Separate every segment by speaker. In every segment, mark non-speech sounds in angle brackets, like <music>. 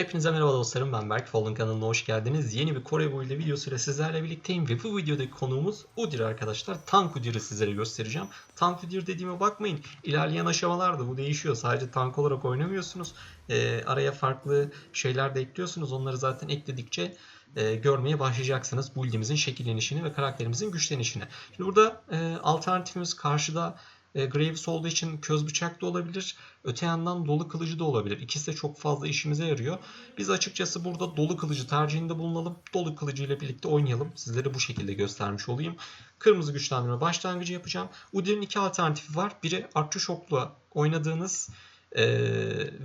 Speaker 1: Hepinize merhaba dostlarım ben Berk. Fallen kanalına hoş geldiniz. Yeni bir Kore build videosuyla sizlerle birlikteyim ve bu videodaki konuğumuz Udyr arkadaşlar. Tank Udyr'ı sizlere göstereceğim. Tank Udyr dediğime bakmayın. İlerleyen aşamalarda bu değişiyor. Sadece tank olarak oynamıyorsunuz. Ee, araya farklı şeyler de ekliyorsunuz. Onları zaten ekledikçe e, görmeye başlayacaksınız. Build'imizin şekillenişini ve karakterimizin güçlenişini. Şimdi burada e, alternatifimiz karşıda e, Graves olduğu için köz bıçak da olabilir. Öte yandan dolu kılıcı da olabilir. İkisi de çok fazla işimize yarıyor. Biz açıkçası burada dolu kılıcı tercihinde bulunalım. Dolu kılıcı ile birlikte oynayalım. Sizlere bu şekilde göstermiş olayım. Kırmızı güçlendirme başlangıcı yapacağım. Udyr'in iki alternatifi var. Biri Artçı Şok'la oynadığınız ee,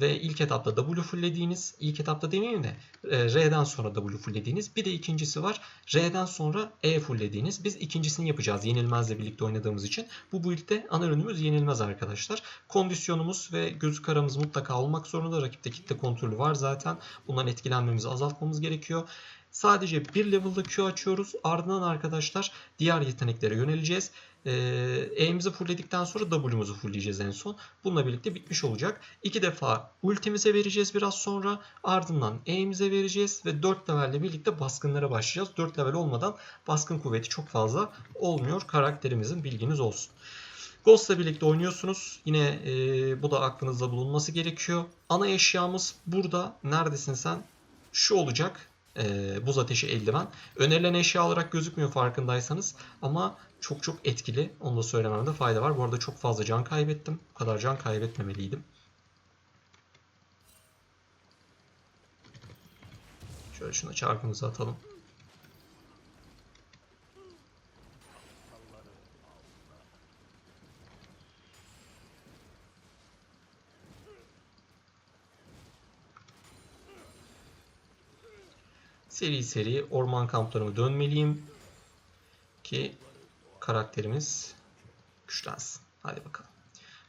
Speaker 1: ve ilk etapta W fulllediğiniz, ilk etapta demeyeyim de e, R'den sonra W fulllediğiniz. Bir de ikincisi var. R'den sonra E fulllediğiniz. Biz ikincisini yapacağız Yenilmez'le birlikte oynadığımız için. Bu build'de ana ürünümüz Yenilmez arkadaşlar. Kondisyonumuz ve göz karamız mutlaka olmak zorunda. Rakipte kitle kontrolü var zaten. Bundan etkilenmemizi azaltmamız gerekiyor. Sadece bir level'da Q açıyoruz. Ardından arkadaşlar diğer yeteneklere yöneleceğiz. Ee, E'mizi fullledikten sonra W'muzu fullleyeceğiz en son. Bununla birlikte bitmiş olacak. İki defa ultimize vereceğiz biraz sonra. Ardından E'mize vereceğiz ve 4 levelle birlikte baskınlara başlayacağız. 4 level olmadan baskın kuvveti çok fazla olmuyor. Karakterimizin bilginiz olsun. Ghost'la birlikte oynuyorsunuz. Yine e, bu da aklınızda bulunması gerekiyor. Ana eşyamız burada. Neredesin sen? Şu olacak. E, buz ateşi eldiven. Önerilen eşya olarak gözükmüyor farkındaysanız. Ama çok çok etkili. Onu da söylememde fayda var. Bu arada çok fazla can kaybettim. Bu kadar can kaybetmemeliydim. Şöyle şuna çarpımızı atalım. Seri seri orman kamplarımı dönmeliyim ki karakterimiz güçlensin. Hadi bakalım.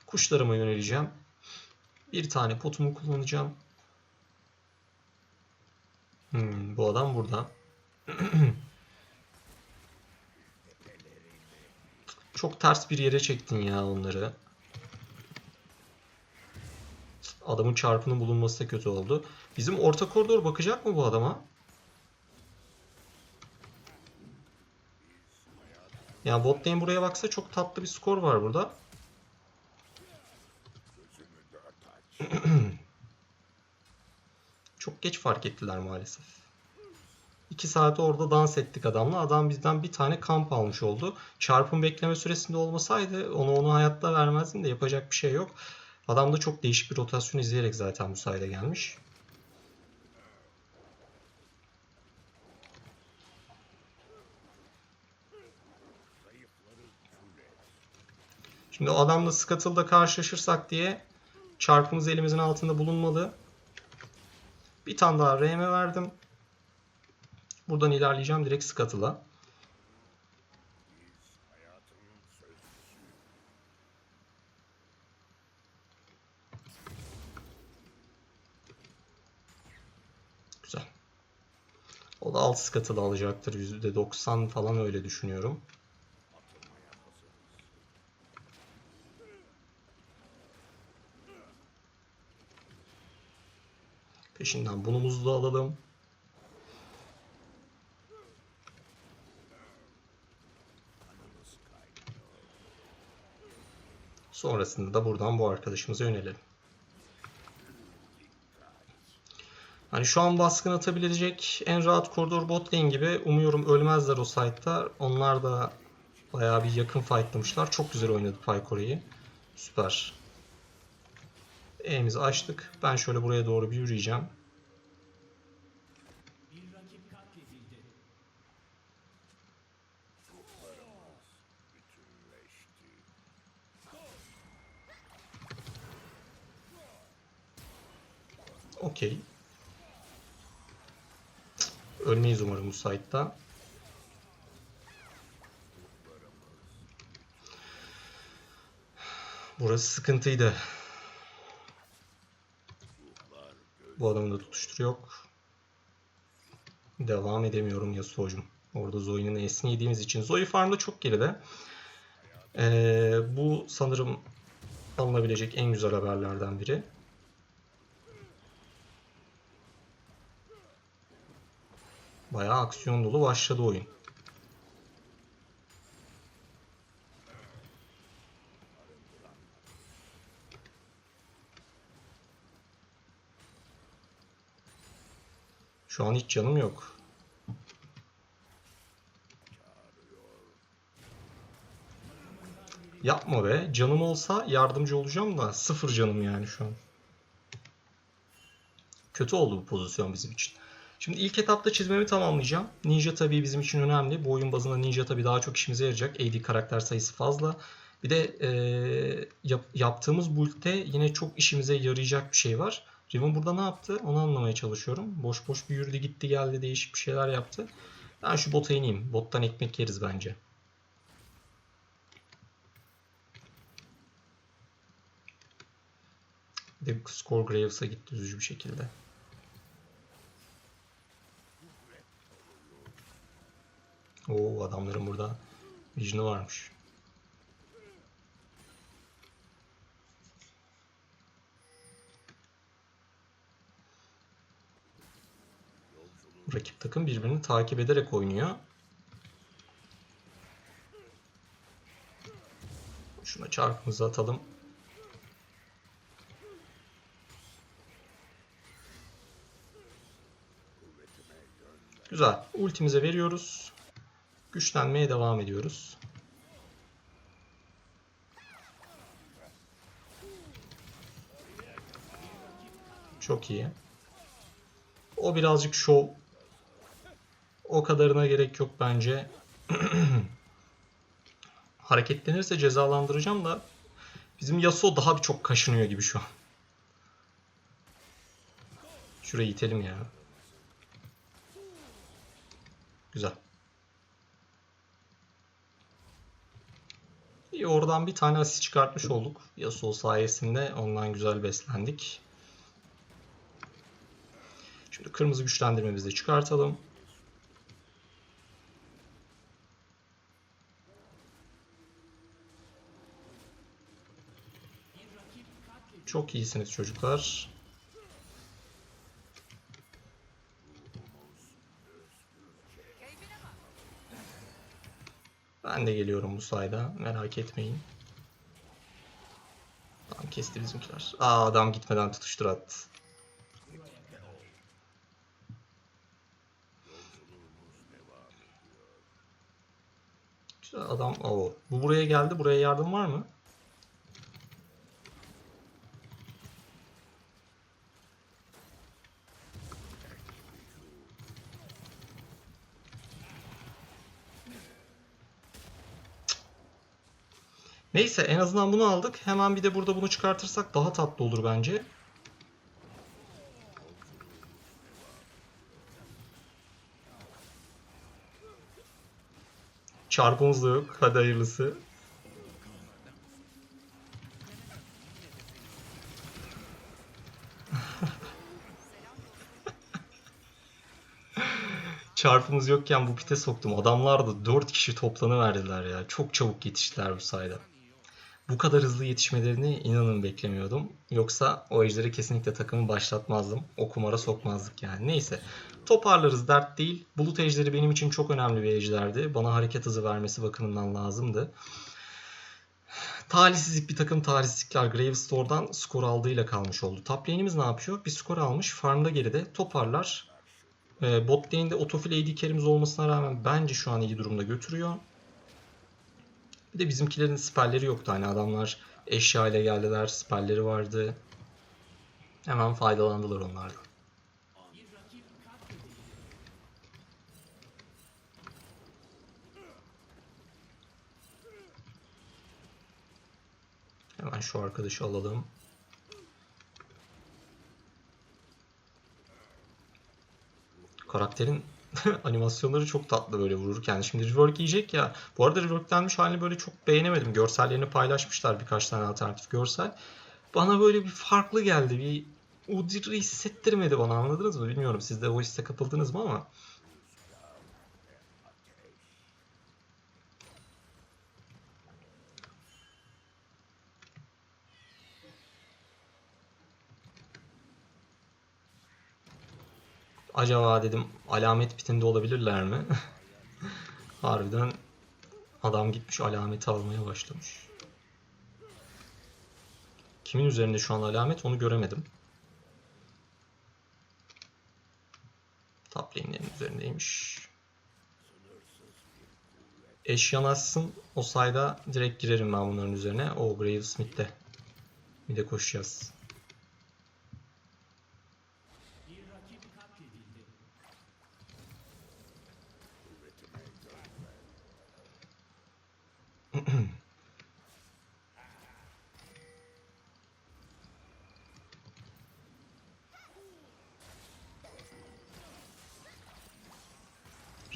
Speaker 1: Kuşlarıma yöneleceğim. Bir tane potumu kullanacağım. Hmm, bu adam burada. <clears throat> Çok ters bir yere çektin ya onları. Adamın çarpının bulunması da kötü oldu. Bizim orta koridor bakacak mı bu adama? Yani bot lane buraya baksa çok tatlı bir skor var burada. <clears throat> çok geç fark ettiler maalesef. 2 saat orada dans ettik adamla. Adam bizden bir tane kamp almış oldu. Çarpım bekleme süresinde olmasaydı onu onu hayatta vermezdim de yapacak bir şey yok. Adam da çok değişik bir rotasyon izleyerek zaten bu sayede gelmiş. Şimdi o adamla Scuttle'da karşılaşırsak diye çarpımız elimizin altında bulunmalı. Bir tane daha RM verdim. Buradan ilerleyeceğim direkt Scuttle'a. Güzel. O da alt Scuttle alacaktır. %90 falan öyle düşünüyorum. Peşinden bunumuzu da alalım. Sonrasında da buradan bu arkadaşımıza yönelelim. Hani şu an baskın atabilecek en rahat koridor bot lane gibi. Umuyorum ölmezler o site'da. Onlar da bayağı bir yakın fightlamışlar. Çok güzel oynadı Pyke orayı. Süper. E'mizi açtık. Ben şöyle buraya doğru bir yürüyeceğim. Okey. Ölmeyiz umarım bu site'da. Burası sıkıntıydı. Bu adamın da tutuşturu yok. Devam edemiyorum ya Yasuo'cum. Orada Zoe'nin esini yediğimiz için. Zoe farmda çok geride. Ee, bu sanırım alınabilecek en güzel haberlerden biri. Bayağı aksiyon dolu başladı oyun. Şu an hiç canım yok. Yapma be. Canım olsa yardımcı olacağım da sıfır canım yani şu an. Kötü oldu bu pozisyon bizim için. Şimdi ilk etapta çizmemi tamamlayacağım. Ninja tabii bizim için önemli. Bu oyun bazında Ninja tabii daha çok işimize yarayacak. AD karakter sayısı fazla. Bir de e, yap, yaptığımız build'de yine çok işimize yarayacak bir şey var. Riven burada ne yaptı? Onu anlamaya çalışıyorum. Boş boş bir yürüdü gitti geldi değişik bir şeyler yaptı. Ben şu bota ineyim. Bottan ekmek yeriz bence. De Score Graves'a gitti üzücü bir şekilde. Oo adamların burada vision'ı varmış. Rakip takım birbirini takip ederek oynuyor. Şuna çarpımızı atalım. Güzel. Ultimize veriyoruz. Güçlenmeye devam ediyoruz. Çok iyi. O birazcık şov. O kadarına gerek yok bence. <clears throat> Hareketlenirse cezalandıracağım da bizim Yasuo daha bir çok kaşınıyor gibi şu an. Şurayı itelim ya. Güzel. İyi oradan bir tane asist çıkartmış olduk. Yasuo sayesinde ondan güzel beslendik. Şimdi kırmızı güçlendirmemizi de çıkartalım. Çok iyisiniz çocuklar. Ben de geliyorum bu sayda. Merak etmeyin. Tamam kesti bizimkiler. Aa adam gitmeden tutuştur attı. Adam. Oo. Bu buraya geldi. Buraya yardım var mı? Neyse en azından bunu aldık. Hemen bir de burada bunu çıkartırsak daha tatlı olur bence. Çarpımız yok. Hadi hayırlısı. <laughs> Çarpımız yokken bu pite soktum. Adamlar da 4 kişi toplanıverdiler ya. Çok çabuk yetiştiler bu sayede. Bu kadar hızlı yetişmelerini inanın beklemiyordum. Yoksa o ejderi kesinlikle takımı başlatmazdım. O kumara sokmazdık yani. Neyse. Toparlarız dert değil. Bulut ejderi benim için çok önemli bir ejderdi. Bana hareket hızı vermesi bakımından lazımdı. Talihsizlik bir takım talihsizlikler Gravestore'dan skor aldığıyla kalmış oldu. Top lane'imiz ne yapıyor? Bir skor almış. Farmda geride toparlar. E, bot lane'de otofil AD olmasına rağmen bence şu an iyi durumda götürüyor. Bir de bizimkilerin spelleri yoktu. Hani adamlar eşya ile geldiler. Spelleri vardı. Hemen faydalandılar onlardan. Hemen şu arkadaşı alalım. Karakterin <laughs> animasyonları çok tatlı böyle vururken. Şimdi rework yiyecek ya. Bu arada reworklenmiş halini böyle çok beğenemedim. Görsellerini paylaşmışlar birkaç tane alternatif görsel. Bana böyle bir farklı geldi. Bir Udyr hissettirmedi bana anladınız mı? Bilmiyorum siz de o hisse kapıldınız mı ama. Acaba dedim alamet bitinde olabilirler mi? <laughs> Harbiden adam gitmiş alameti almaya başlamış. Kimin üzerinde şu an alamet onu göremedim. Top lane'lerin üzerindeymiş. Eş yanaşsın. O sayda direkt girerim ben bunların üzerine. O Graves mid'de. Mid'e koşacağız.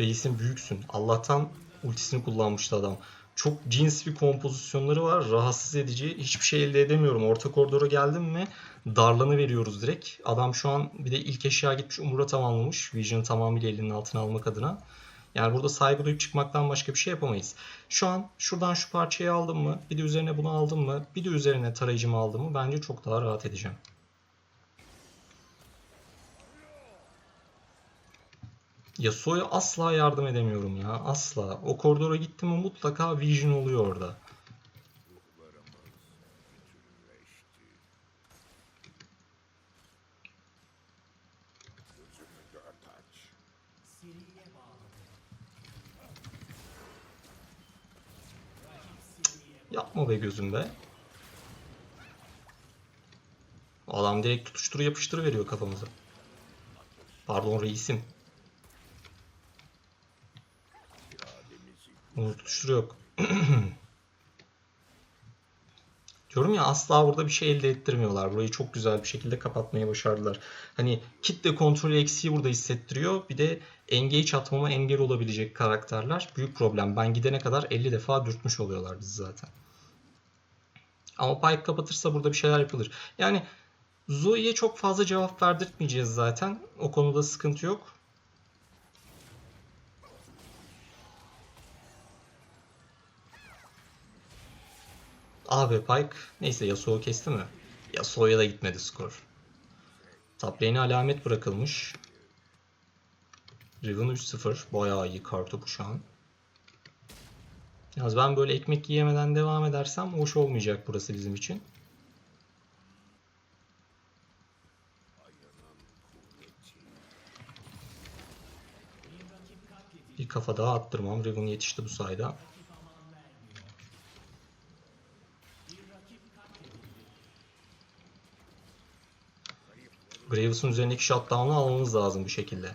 Speaker 1: Reisin büyüksün. Allah'tan ultisini kullanmıştı adam. Çok cins bir kompozisyonları var. Rahatsız edici. Hiçbir şey elde edemiyorum. Orta koridora geldim mi darlanı veriyoruz direkt. Adam şu an bir de ilk eşya gitmiş Umur'a tamamlamış. Vision'ı tamamıyla elinin altına almak adına. Yani burada saygı duyup çıkmaktan başka bir şey yapamayız. Şu an şuradan şu parçayı aldım mı, bir de üzerine bunu aldım mı, bir de üzerine tarayıcımı aldım mı bence çok daha rahat edeceğim. Yasuo'ya asla yardım edemiyorum ya. Asla. O koridora gittim mi mutlaka Vision oluyor orada. Yapma be gözüm be. Adam direkt tutuştur yapıştır veriyor kafamıza. Pardon reisim. Bunu tutuştur yok. <clears throat> Diyorum ya asla burada bir şey elde ettirmiyorlar. Burayı çok güzel bir şekilde kapatmayı başardılar. Hani kitle kontrolü eksiği burada hissettiriyor. Bir de engage atmama engel olabilecek karakterler. Büyük problem. Ben gidene kadar 50 defa dürtmüş oluyorlar bizi zaten. Ama Pike kapatırsa burada bir şeyler yapılır. Yani Zoe'ye çok fazla cevap verdirtmeyeceğiz zaten. O konuda sıkıntı yok. Abi Pike neyse Yasuo kesti mi? Yasuo'ya da gitmedi skor. Top alamet bırakılmış. Riven 3-0. Bayağı iyi kartopu şu an. Yalnız ben böyle ekmek yiyemeden devam edersem hoş olmayacak burası bizim için. Bir kafa daha attırmam. Riven yetişti bu sayede. Graves'ın üzerindeki shutdown'u almamız lazım bir şekilde.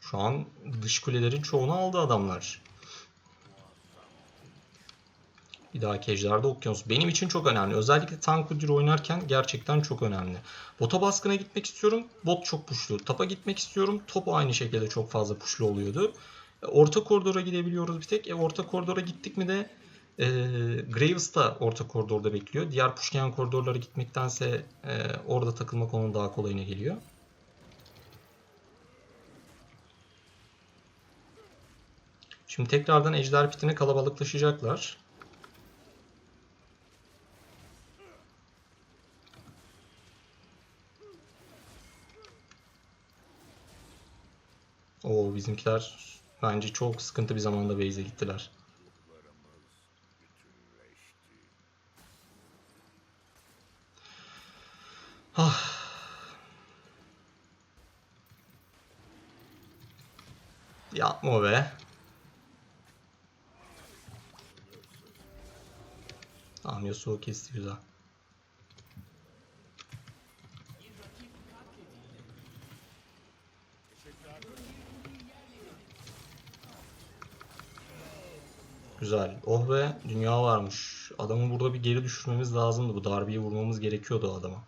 Speaker 1: Şu an dış kulelerin çoğunu aldı adamlar. Bir dahaki ejderde okyanus. Benim için çok önemli. Özellikle tank Udyr oynarken gerçekten çok önemli. Bota baskına gitmek istiyorum. Bot çok puşlu. Tapa gitmek istiyorum. Top aynı şekilde çok fazla puşlu oluyordu. Orta koridora gidebiliyoruz bir tek. E, orta koridora gittik mi de e, Graves da orta koridorda bekliyor. Diğer pushlayan koridorlara gitmektense e, orada takılmak onun daha kolayına geliyor. Şimdi tekrardan ejder pitine kalabalıklaşacaklar. Oo bizimkiler bence çok sıkıntı bir zamanda base'e gittiler. Ah. Yapma be. Tamam Yasuo kesti güzel. Güzel. Oh be dünya varmış. Adamı burada bir geri düşürmemiz lazımdı. Bu darbeyi vurmamız gerekiyordu adama.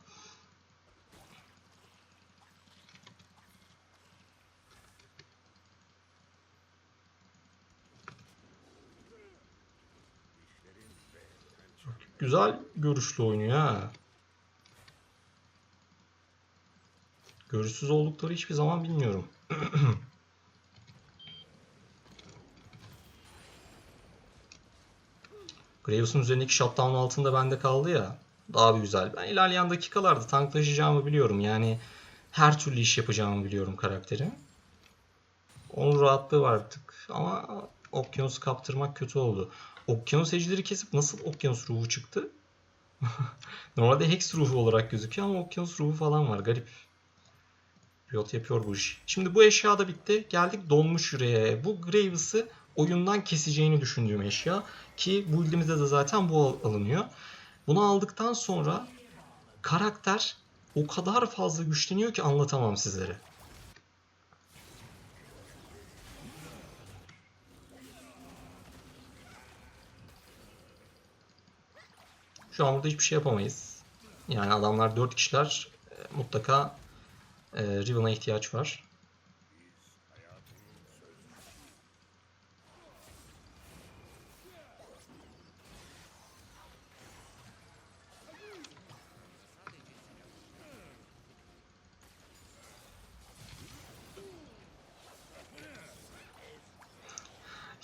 Speaker 1: Güzel görüşlü oynuyor ha. Görüşsüz oldukları hiçbir zaman bilmiyorum. <clears throat> Graves'un üzerindeki shutdown altında bende kaldı ya. Daha bir güzel. Ben ilerleyen dakikalarda tanklaşacağımı biliyorum. Yani her türlü iş yapacağımı biliyorum karakteri. Onun rahatlığı var artık. Ama okyanus kaptırmak kötü oldu. Okyanus ejderi kesip nasıl okyanus ruhu çıktı? <laughs> Normalde Hex ruhu olarak gözüküyor ama okyanus ruhu falan var. Garip. Riot yapıyor bu işi. Şimdi bu eşya da bitti. Geldik donmuş yüreğe. Bu Graves'ı oyundan keseceğini düşündüğüm eşya. Ki bu build'imizde de zaten bu al- alınıyor. Bunu aldıktan sonra karakter o kadar fazla güçleniyor ki anlatamam sizlere. Şu an burada hiçbir şey yapamayız. Yani adamlar 4 kişiler e, mutlaka e, Riven'a ihtiyaç var.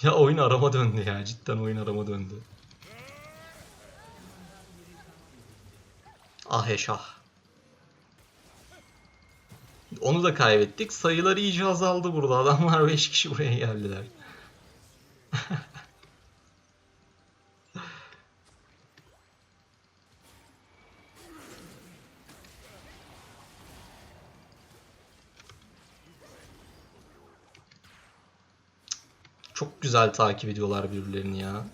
Speaker 1: Ya oyun arama döndü ya. Cidden oyun arama döndü. Ah eşah. Onu da kaybettik. Sayılar iyice azaldı burada. Adamlar 5 kişi buraya geldiler. Çok güzel takip ediyorlar birbirlerini ya.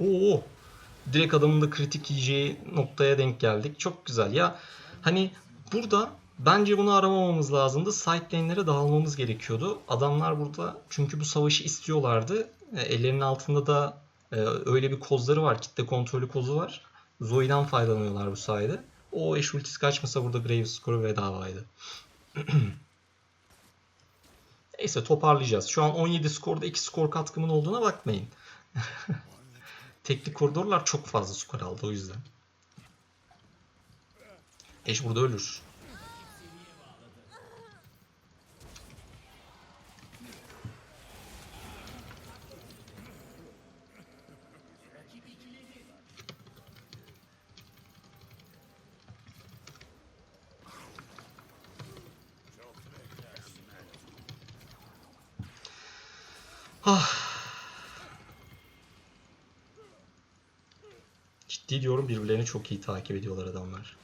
Speaker 1: Oo. Direkt adamın da kritik yiyeceği noktaya denk geldik. Çok güzel. Ya hani burada bence bunu aramamamız lazımdı. Side lane'lere dağılmamız gerekiyordu. Adamlar burada çünkü bu savaşı istiyorlardı. E, ellerinin altında da e, öyle bir kozları var. Kitle kontrolü kozu var. Zoe'den faydalanıyorlar bu sayede. O eş ultisi kaçmasa burada Graves skoru bedavaydı. <clears throat> Neyse toparlayacağız. Şu an 17 skorda 2 skor katkımın olduğuna bakmayın. <laughs> Teknik koridorlar çok fazla skor aldı o yüzden. Eş burada ölür. Ah. Ciddi diyorum birbirlerini çok iyi takip ediyorlar adamlar.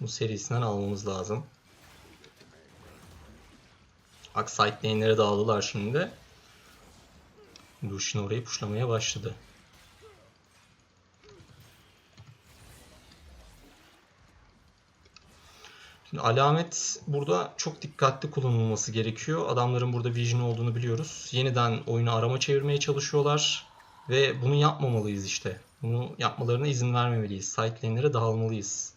Speaker 1: Bu serisinden almamız lazım. Bak side lane'lere dağıldılar şimdi de. Lucian orayı puşlamaya başladı. Alamet burada çok dikkatli kullanılması gerekiyor. Adamların burada vision olduğunu biliyoruz. Yeniden oyunu arama çevirmeye çalışıyorlar. Ve bunu yapmamalıyız işte. Bunu yapmalarına izin vermemeliyiz. Side lane'lere dağılmalıyız.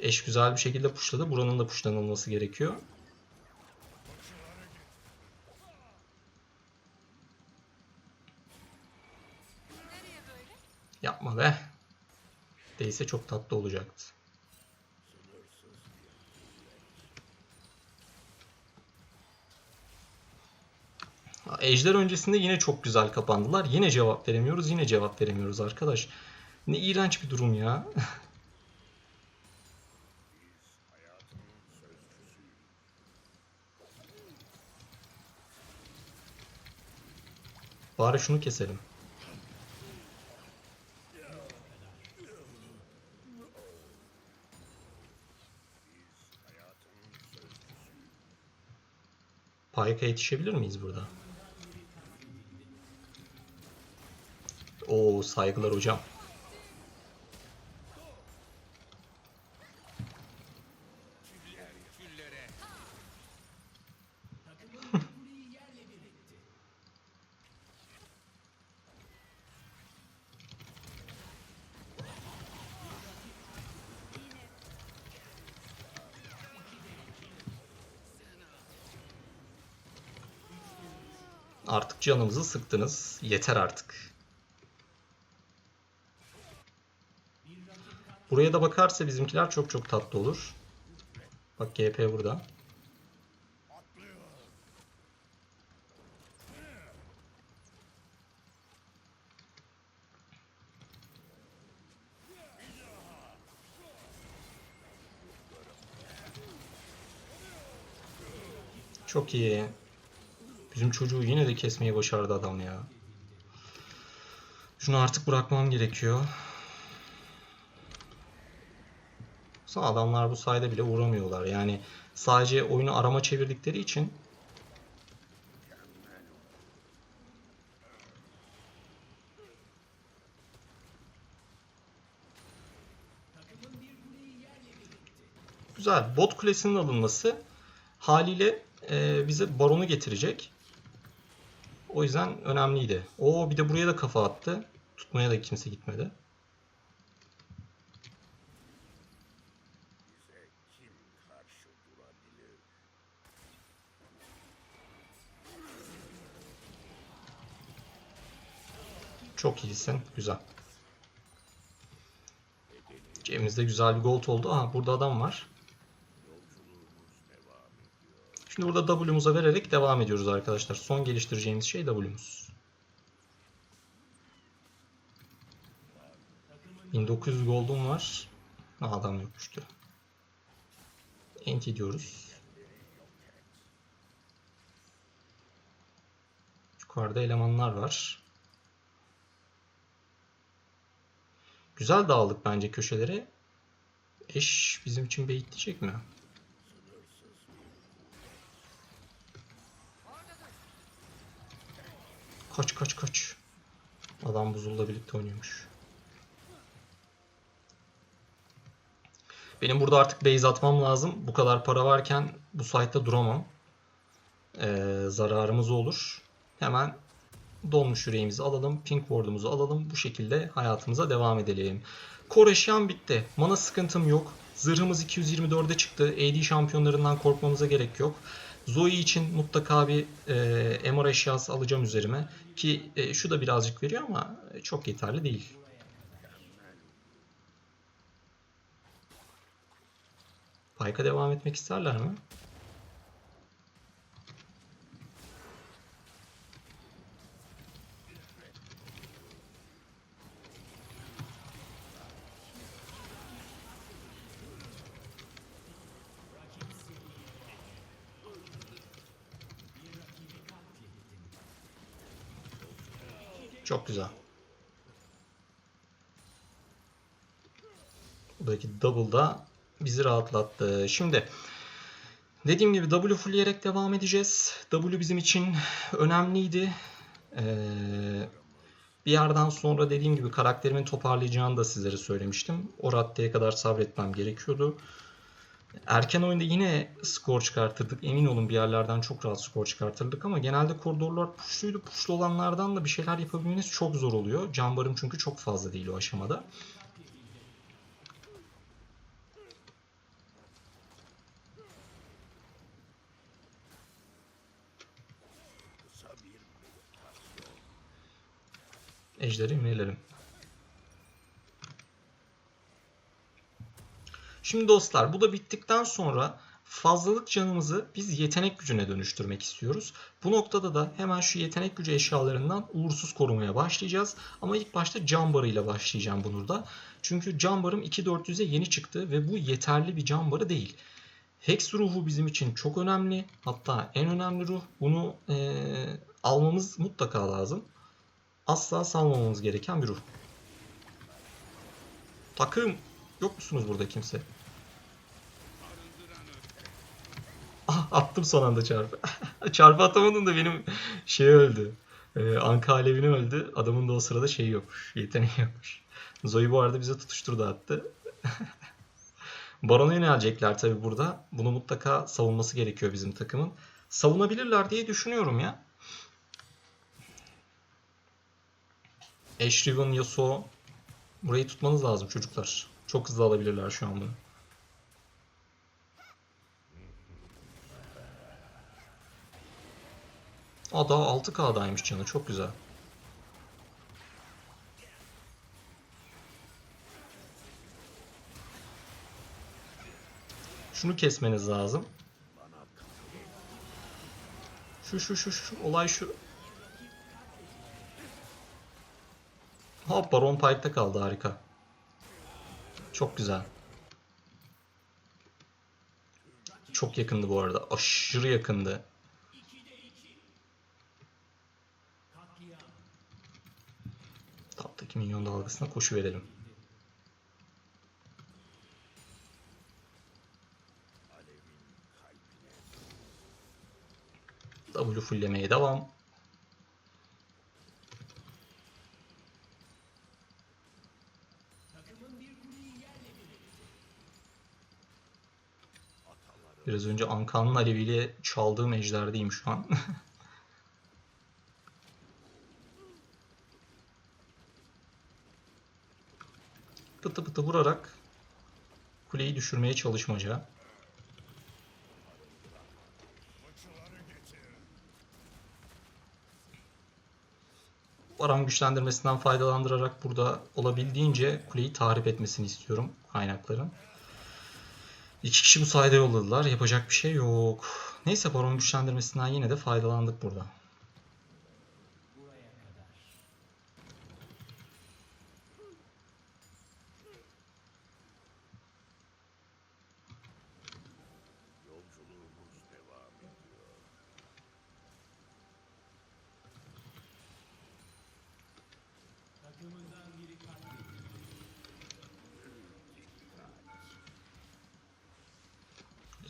Speaker 1: Eş güzel bir şekilde pushladı. Buranın da pushlanılması gerekiyor. Yapma be. Değilse çok tatlı olacaktı. Ejder öncesinde yine çok güzel kapandılar. Yine cevap veremiyoruz. Yine cevap veremiyoruz arkadaş. Ne iğrenç bir durum ya. <laughs> Bari şunu keselim. Pike'a yetişebilir miyiz burada? Oo saygılar hocam. Canımızı sıktınız. Yeter artık. Buraya da bakarsa bizimkiler çok çok tatlı olur. Bak GP burada. Çok iyi. Bizim çocuğu yine de kesmeyi başardı adam ya. Şunu artık bırakmam gerekiyor. Sonra adamlar bu sayede bile uğramıyorlar. Yani sadece oyunu arama çevirdikleri için Güzel. Bot kulesinin alınması haliyle e, bize baronu getirecek. O yüzden önemliydi. O bir de buraya da kafa attı. Tutmaya da kimse gitmedi. Çok iyisin. Güzel. Cebimizde güzel bir gold oldu. Aha burada adam var. Şimdi burada W'muza vererek devam ediyoruz arkadaşlar. Son geliştireceğimiz şey W'muz. 1900 gold'um var. Adam yokmuştu. Enti diyoruz. Yukarıda elemanlar var. Güzel dağıldık bence köşelere. Eş bizim için beyitleyecek mi? Kaç kaç kaç. Adam buzulla birlikte oynuyormuş. Benim burada artık base atmam lazım. Bu kadar para varken bu site'da duramam. Ee, zararımız olur. Hemen donmuş yüreğimizi alalım. Pink ward'umuzu alalım. Bu şekilde hayatımıza devam edelim. Core bitti. Mana sıkıntım yok. Zırhımız 224'e çıktı. AD şampiyonlarından korkmamıza gerek yok. Zoe için mutlaka bir e, MR eşyası alacağım üzerime. Ki e, şu da birazcık veriyor ama çok yeterli değil. Pike'a devam etmek isterler mi? Çok güzel. Buradaki double da bizi rahatlattı. Şimdi dediğim gibi W fullleyerek devam edeceğiz. W bizim için önemliydi. Ee, bir yerden sonra dediğim gibi karakterimin toparlayacağını da sizlere söylemiştim. O raddeye kadar sabretmem gerekiyordu. Erken oyunda yine skor çıkartırdık. Emin olun bir yerlerden çok rahat skor çıkartırdık ama genelde koridorlar puşluydu. Puşlu olanlardan da bir şeyler yapabilmeniz çok zor oluyor. Can çünkü çok fazla değil o aşamada. Ejderi imlelerim. Şimdi dostlar bu da bittikten sonra fazlalık canımızı biz yetenek gücüne dönüştürmek istiyoruz. Bu noktada da hemen şu yetenek gücü eşyalarından uğursuz korumaya başlayacağız. Ama ilk başta can barıyla başlayacağım bunu da. Çünkü can barım 2400'e yeni çıktı ve bu yeterli bir can barı değil. Hex ruhu bizim için çok önemli. Hatta en önemli ruh. Bunu ee, almamız mutlaka lazım. Asla salmamamız gereken bir ruh. Takım! Yok musunuz burada kimse? Ah, <laughs> attım son anda çarpı. <laughs> çarpı atamadım da benim şey öldü. Ee, Anka alevini öldü. Adamın da o sırada şey yokmuş. Yeteneği yokmuş. Zoe bu arada bize tutuşturdu attı. <laughs> Baron'a yönelecekler tabi burada. Bunu mutlaka savunması gerekiyor bizim takımın. Savunabilirler diye düşünüyorum ya. Ash Riven, Yasuo. Burayı tutmanız lazım çocuklar. Çok hızlı alabilirler şu an bunu. Aa daha 6K'daymış canı çok güzel. Şunu kesmeniz lazım. Şu şu şu şu olay şu. Hop Baron Pike'da kaldı harika. Çok güzel. Çok yakındı bu arada. Aşırı yakındı. Dalgasına koşu verelim. W fulllemeye devam. Biraz önce Ankan'ın aleviyle çaldığım ejderdeyim şu an. <laughs> pıtı pıtı vurarak kuleyi düşürmeye çalışmaca. Baran güçlendirmesinden faydalandırarak burada olabildiğince kuleyi tahrip etmesini istiyorum kaynakların. İki kişi bu sayede yolladılar. Yapacak bir şey yok. Neyse baron güçlendirmesinden yine de faydalandık burada.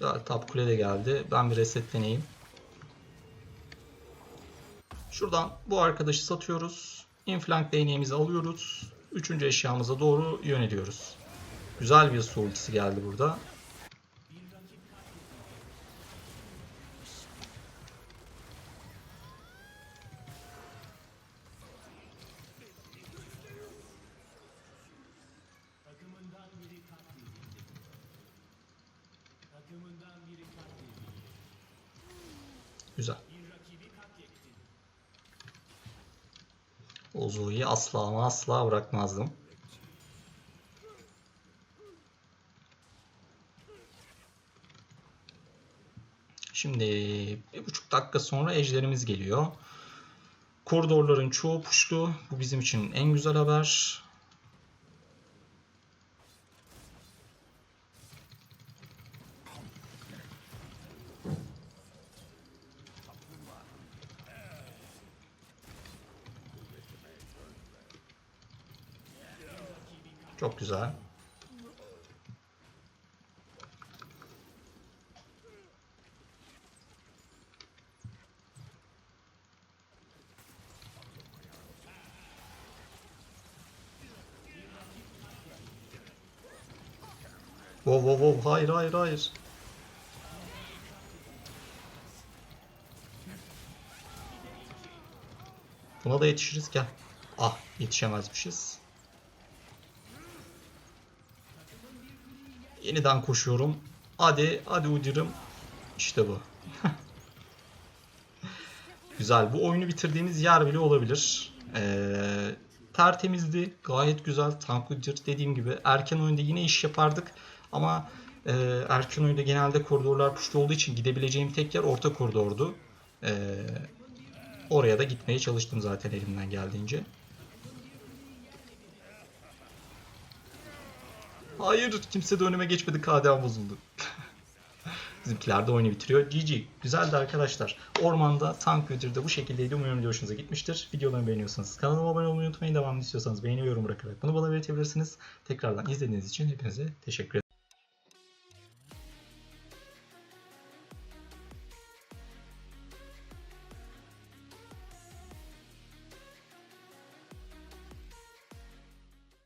Speaker 1: Güzel top kule de geldi. Ben bir resetleneyim. Şuradan bu arkadaşı satıyoruz. Inflank değneğimizi alıyoruz. Üçüncü eşyamıza doğru yöneliyoruz. Güzel bir su geldi burada. Güzel. Ozu'yu asla ama asla bırakmazdım. Şimdi bir buçuk dakika sonra ejderimiz geliyor. Koridorların çoğu puştu. Bu bizim için en güzel haber. Çok güzel. Wow wow wow hayır hayır hayır. Buna da yetişiriz gel. Ah yetişemezmişiz. Yeniden koşuyorum. Hadi hadi Udir'im. İşte bu. <laughs> güzel. Bu oyunu bitirdiğimiz yer bile olabilir. Ee, tertemizdi. Gayet güzel. Tank Udir dediğim gibi erken oyunda yine iş yapardık. Ama e, erken oyunda genelde koridorlar puşlu olduğu için gidebileceğim tek yer orta koridordu. Ee, oraya da gitmeye çalıştım zaten elimden geldiğince. Hayır kimse de önüme geçmedi KDA bozuldu. <laughs> Bizimkiler de oyunu bitiriyor. GG. Güzeldi arkadaşlar. Ormanda tank ödülü bu şekildeydi. Umarım video hoşunuza gitmiştir. Videolarımı beğeniyorsanız kanalıma abone olmayı unutmayın. Devamlı istiyorsanız beğeni yorum bırakarak bunu bana belirtebilirsiniz. Tekrardan izlediğiniz için hepinize teşekkür ederim.